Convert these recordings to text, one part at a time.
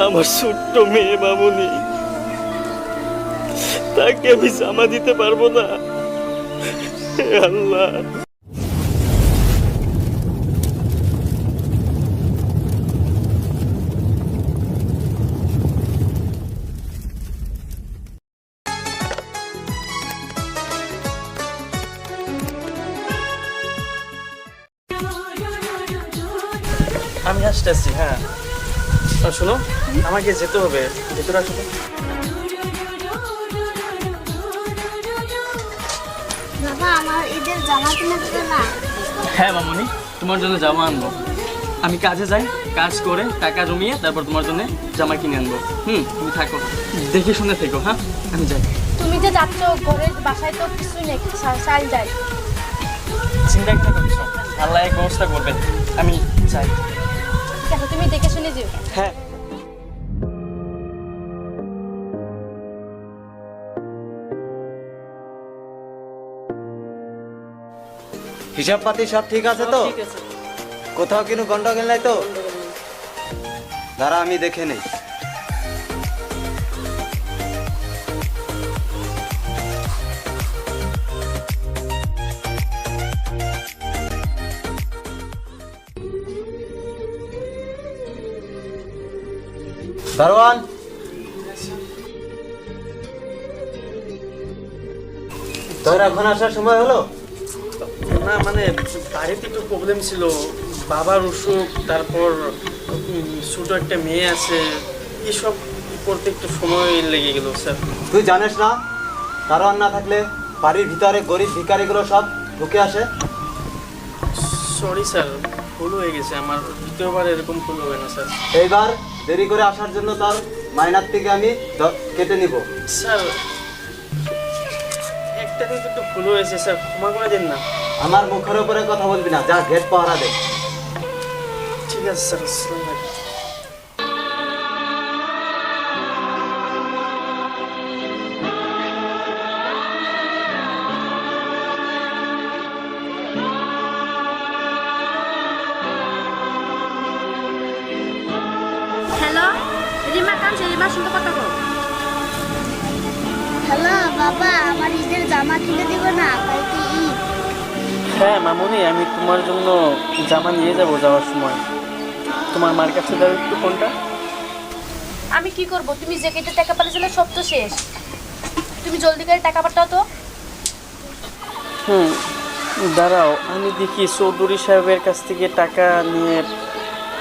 আমার ছোট্ট মেয়ে মামুনি। তাকে আমি জামা দিতে পারব না। আল্লাহ। আমি আসতেছি হ্যাঁ। শোনো আমাকে যেতে হবে ভেতরে আসো। তো। বাবা আমার ঈদের জামা কিনে দেবে না? হ্যাঁ মামুনি তোমার জন্য জামা আনব। আমি কাজে যাই কাজ করে টাকা জমিয়ে তারপর তোমার জন্য জামা কিনে আনব। হুম তুমি থাকো। দেখে শুনে থেকো হ্যাঁ? আমি যাই। তুমি যে যাচ্ছ ঘরের বাসায় তো কিছু নেই চাল যাই। চিন্তা করছ আল্লাহ এক ব্যবস্থা করবে আমি যাই। আছে তুমি দেখে শুনে যেও। হ্যাঁ। হিসাব পাতি সব ঠিক আছে তো? কোথাও কিন্তু গন্ডগোল নাই তো? দাঁড়া আমি দেখে নেই। দারোয়ান। তোর এখন আসার সময় হলো? না মানে বাড়িতে একটু প্রবলেম ছিল। বাবার অসুখ তারপর ছোট একটা মেয়ে আছে। এসব করতে একটু সময় লেগে গেল স্যার। তুই জানিস না দারোয়ান না থাকলে বাড়ির ভিতরে গরিব ভিকারিগুলো সব ঢুকে আসে? Sorry sir. ভুল হয়ে গেছে আমার দ্বিতীয়বার এরকম ভুল হবে না স্যার। এইবার দেরি করে আসার জন্য তার মাইনার থেকে আমি কেটে নিব। স্যার একটা কিন্তু একটু ভুল হয়েছে স্যার ক্ষমা করে দিন না। আমার মুখের উপরে কথা বলবি না যা গেট পাহারা দে। ঠিক আছে স্যার জামা কিনে দিবে না? কালকে ঈদ। হ্যাঁ মামুনি আমি তোমার জন্য জামা নিয়ে যাব যাওয়ার সময়। তোমার মার কাছে দাও একটু কোনটা আমি কি করব? তুমি যে কেটে টাকা পাঠিয়েছিলে সব তো শেষ। তুমি জলদি করে টাকা পাঠাও তো। হুম দাঁড়াও আমি দেখি চৌধুরী সাহেবের কাছ থেকে টাকা নিয়ে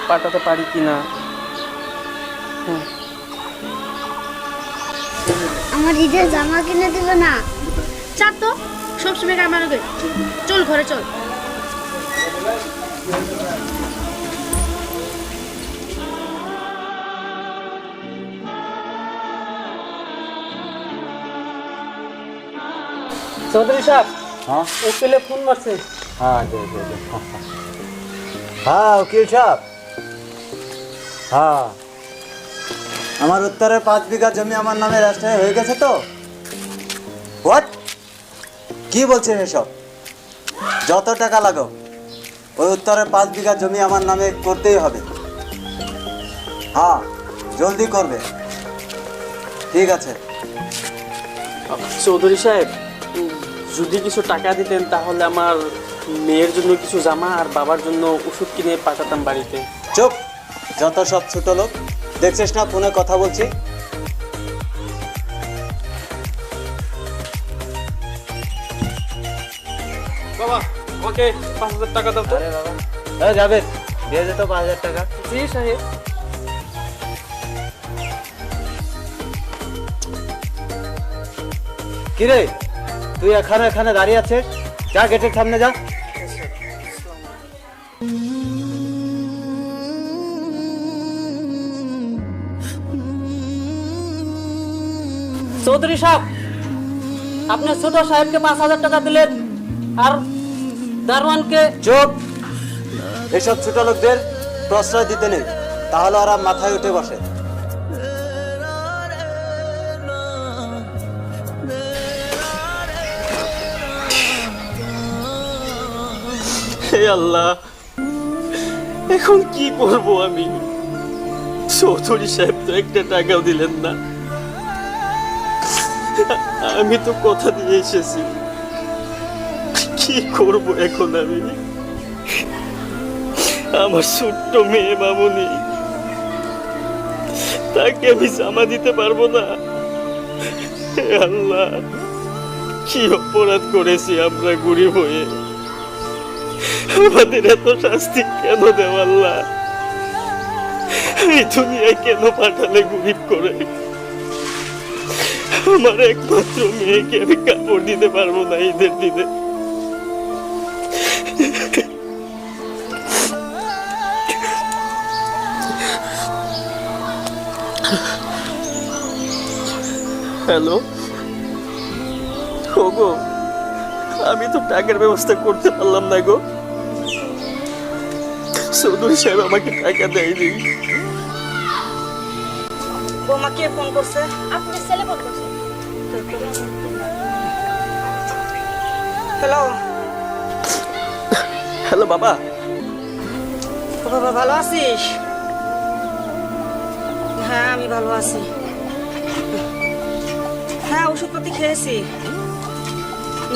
পাঠাতে পারি কি না হুম। আমার ঈদের জামা কিনে দিবে না? চাপ তো সব সময় আমার চল ঘরে চল। চৌধুরী সাহেব হ্যাঁ? উকিলে ফোন মারছে। হ্যাঁ দে দে দে। হ্যাঁ উকিল সাহেব। হ্যাঁ। আমার উত্তরে পাঁচ বিঘা জমি আমার নামে রেজিস্টার হয়ে গেছে তো? হোয়াট কি বলছেন এসব? যত টাকা লাগো ওই উত্তরের পাঁচ বিঘা জমি আমার নামে করতেই হবে। হ্যাঁ জলদি করবে। ঠিক আছে। চৌধুরী সাহেব যদি কিছু টাকা দিতেন তাহলে আমার মেয়ের জন্য কিছু জামা আর বাবার জন্য ওষুধ কিনে পাঠাতাম বাড়িতে। চুপ! যত সব ছোট লোক দেখছিস না ফোনে কথা বলছি? ওকে পাঁচ হাজার টাকা দাও তো। হ্যাঁ যাবে দিয়ে যেত পাঁচ হাজার টাকা। জি সাহেব। কিরে তুই এখানে এখানে দাঁড়িয়ে আছিস? যা গেটের সামনে যা। চৌধুরী সাহেব আপনি ছোট সাহেবকে পাঁচ হাজার টাকা দিলেন আর দারোয়ানকে চুপ এসব ছোট লোকদের প্রশ্রয় দিতে নেই তাহলে ওরা মাথায় উঠে বসে। হে আল্লাহ এখন কি করব আমি? চৌধুরী সাহেব তো একটা টাকাও দিলেন না। আমি তো কথা দিয়ে এসেছি। কি করব এখন আমি? আমার ছোট্ট মেয়ে মামুনি, তাকে আমি জামা দিতে পারব না। আল্লাহ, কি অপরাধ করেছি আমরা গরিব হয়ে? আমাদের এত শাস্তি কেন দেও আল্লাহ? এই দুনিয়ায় কেন পাঠালে গরিব করে? আমার একমাত্র মেয়েকে আমি কাপড় দিতে পারব না ঈদের দিনে। হ্যালো? ও গো আমি তো টাকার ব্যবস্থা করতে পারলাম না গো। চৌধুরী সাহেব আমাকে টাকা দেয়নি। বৌমা কে ফোন করছে? আপনি ছেলে ফোন করছে। হ্যালো? হ্যালো বাবা। বাবা ভালো আছিস? হ্যাঁ আমি ভালো আছি। ওষুধপাতি খেয়েছি।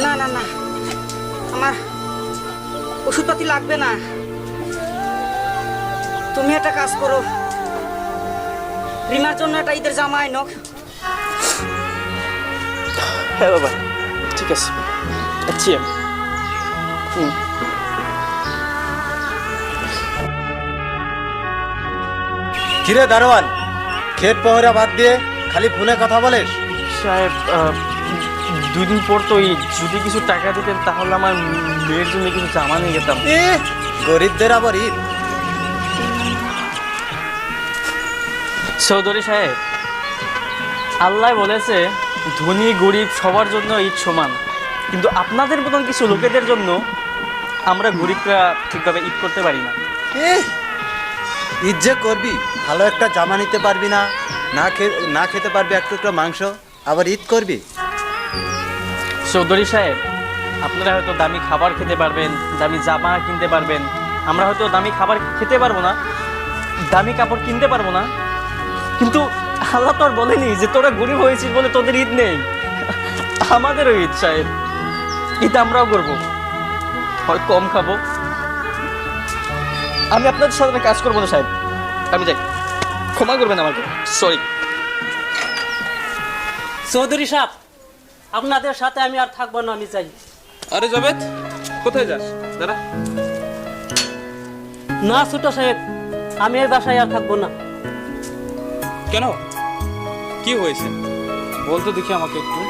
না না না। আমার ওষুধপাতি লাগবে না। তুমি একটা কাজ করো। রিমার জন্য একটা ঈদের জামা আইনো হ্যাঁ বাবা। ঠিক আছে। আচ্ছি আমি। হুম। কিরে দারোয়ান ক্ষেত পহরা বাদ দিয়ে খালি ফোনে কথা বলিস? সাহেব দুই পর তো ঈদ যদি কিছু টাকা দিতেন তাহলে আমার মেয়ের জন্য কিছু জামা নিয়ে যেতাম। গরিবদের আবার ঈদ। চৌধুরী সাহেব আল্লাহ বলেছে ধনী গরিব সবার জন্য ঈদ সমান। কিন্তু আপনাদের মতন কিছু লোকেদের জন্য আমরা গরিবরা ঠিকভাবে ঈদ করতে পারি না। ঈদ যে করবি ভালো একটা জামা নিতে পারবি না না খেতে পারবি এক টুকরো মাংস। আবার ঈদ করবি? চৌধুরী সাহেব, আপনারা হয়তো দামি খাবার খেতে পারবেন, দামি জামা কিনতে পারবেন। আমরা হয়তো দামি খাবার খেতে পারব না, দামি কাপড় কিনতে পারব না। কিন্তু আল্লাহ তো আর বলেনি যে তোরা গরিব হয়েছিস বলে তোদের ঈদ নেই। আমাদেরও ঈদ, সাহেব। ঈদ আমরাও করব। হয় কম খাব। আমি আপনাদের সাথে কাজ করব না, সাহেব। আমি যাই। ক্ষমা করবেন আমাকে। সরি চৌধুরী সাহেব আপনাদের সাথে আমি আর থাকব না আমি চাই আরে জাবেদ কোথায় যাস? দাঁড়া। না ছোট সাহেব আমি এই বাসায় আর থাকব না। কেন? কি হয়েছে? বল তো দেখি আমাকে একটু।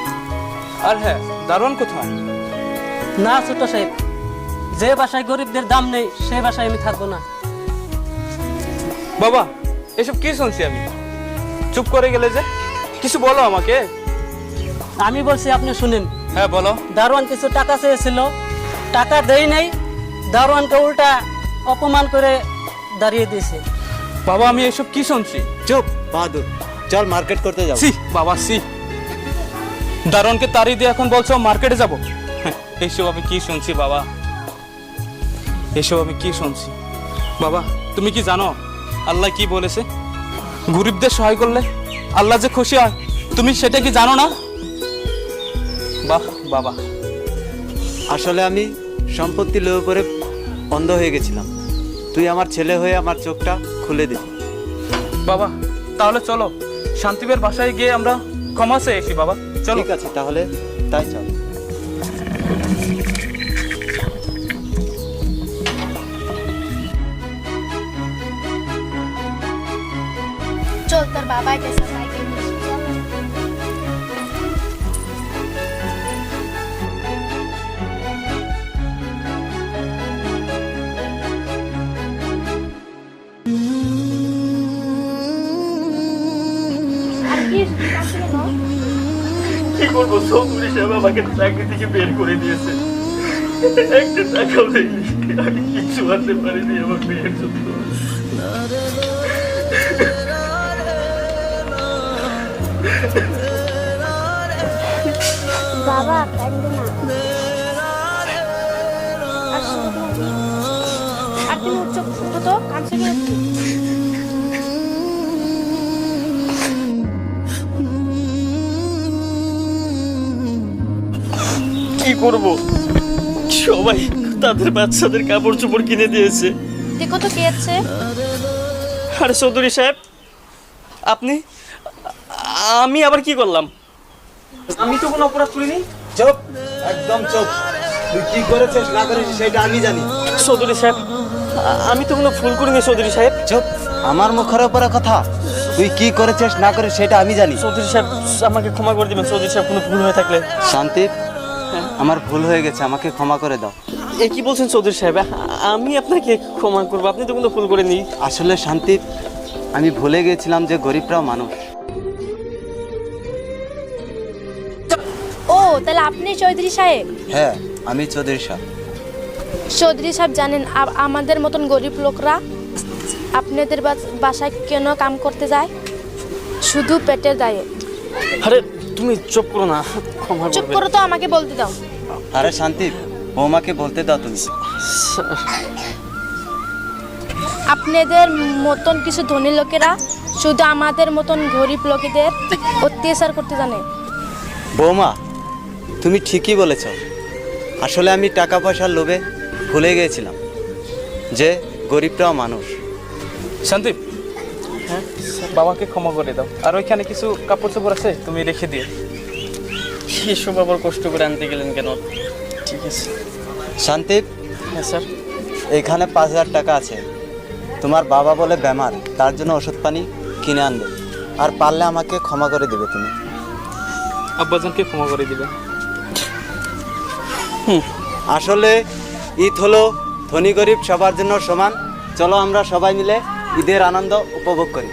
আর হ্যাঁ দারোয়ান কোথায়? না ছোট সাহেব যে বাসায় গরিবদের দাম নেই সেই বাসায় আমি থাকব না। বাবা এসব কি শুনছি আমি? চুপ করে গেলে যে? কিছু বলো আমাকে। আমি বলছি আপনি শুনেন। হ্যাঁ বলো। দারোয়ান কিছু টাকা চেয়েছিল। টাকা দেই নাই দারোয়ানকে উল্টা অপমান করে দাঁড়িয়ে দিয়েছে। বাবা আমি এসব কি শুনছি? চুপ বাহাদুর। চল মার্কেট করতে যাব সি বাবা সি দারোয়ানকে তাড়ি দিয়ে এখন বলছো মার্কেটে যাব? এইসব আমি কি শুনছি বাবা? এসব আমি কি শুনছি? বাবা তুমি কি জানো আল্লাহ কি বলেছে? গরিবদের সহায় করলে আল্লাহ যে খুশি হয় তুমি সেটা কি জানো না? বাহ বাবা। আসলে আমি সম্পত্তি লোভ করে অন্ধ হয়ে গেছিলাম। তুই আমার ছেলে হয়ে আমার চোখটা খুলে দিবি বাবা তাহলে চলো। শান্তিবের বাসায় গিয়ে আমরা ক্ষমা চেয়ে এসি বাবা। চলো। ঠিক আছে তাহলে তাই চল। কি করব চৌধুরী সাহেব আমাকে চাকরি থেকে বের করে দিয়েছে। একটা টাকাও দেয়নি, আমি কিছু আনতে পারিনি আমার মেয়ের জন্য। বাবা তো কাছে করব। সবাই তাদের বাচ্চাদের কাপড় চোপড় কিনে দিয়েছে। দেখো তো কে আছে। আরে চৌধুরী সাহেব আপনি আমি আবার কি করলাম? আমি তো কোনো অপরাধ করিনি। চুপ একদম চুপ। তুই কি করেছিস না করেছিস সেটা আমি জানি। চৌধুরী সাহেব আমি তো কোনো ভুল করিনি চৌধুরী সাহেব। চুপ আমার মুখের উপরে কথা। তুই কি করেছিস না করিস সেটা আমি জানি। চৌধুরী সাহেব আমাকে ক্ষমা করে দিবেন। চৌধুরী সাহেব কোনো ভুল হয়ে থাকলে। শান্তি আমার ভুল হয়ে গেছে আমাকে ক্ষমা করে দাও। এ কি বলছেন চৌধুরী সাহেব? আমি আপনাকে ক্ষমা করব আপনি তো কোনো ভুল করেননি। আসলে শান্তি আমি ভুলে গেছিলাম যে গরিবরাও মানুষ। ও তাহলে আপনি চৌধুরী সাহেব? হ্যাঁ আমি চৌধুরী সাহেব। চৌধুরী সাহেব জানেন আমাদের মতন গরিব লোকরা আপনাদের বাসায় কেন কাম করতে যায়? শুধু পেটের দায়ে। আরে তুমি চুপ করো না ক্ষমা চুপ করো তো আমাকে বলতে দাও। আরে শান্তি বৌমাকে বলতে দাও তুমি। আপনাদের মতন কিছু ধনী লোকেরা শুধু আমাদের মতন গরিব লোকেদের অত্যাচার করতে জানে। বৌমা তুমি ঠিকই বলেছ। আসলে আমি টাকা পয়সার লোভে ভুলে গিয়েছিলাম যে গরিবরাও মানুষ। শান্তি হ্যাঁ বাবাকে ক্ষমা করে দাও। আর ওইখানে কিছু কাপড় চোপড় আছে? তুমি রেখে দিও। এসব আবার কষ্ট করে আনতে গেলেন কেন? ঠিক আছে। শান্তি হ্যাঁ স্যার। এখানে পাঁচ হাজার টাকা আছে। তোমার বাবা বলে বেমার তার জন্য ওষুধ পানি কিনে আনবে। আর পারলে আমাকে ক্ষমা করে দেবে তুমি। আব্বাজানকে ক্ষমা করে দিবে। আসলে ঈদ হলো ধনী গরিব সবার জন্য সমান। চলো আমরা সবাই মিলে ঈদের আনন্দ উপভোগ করি।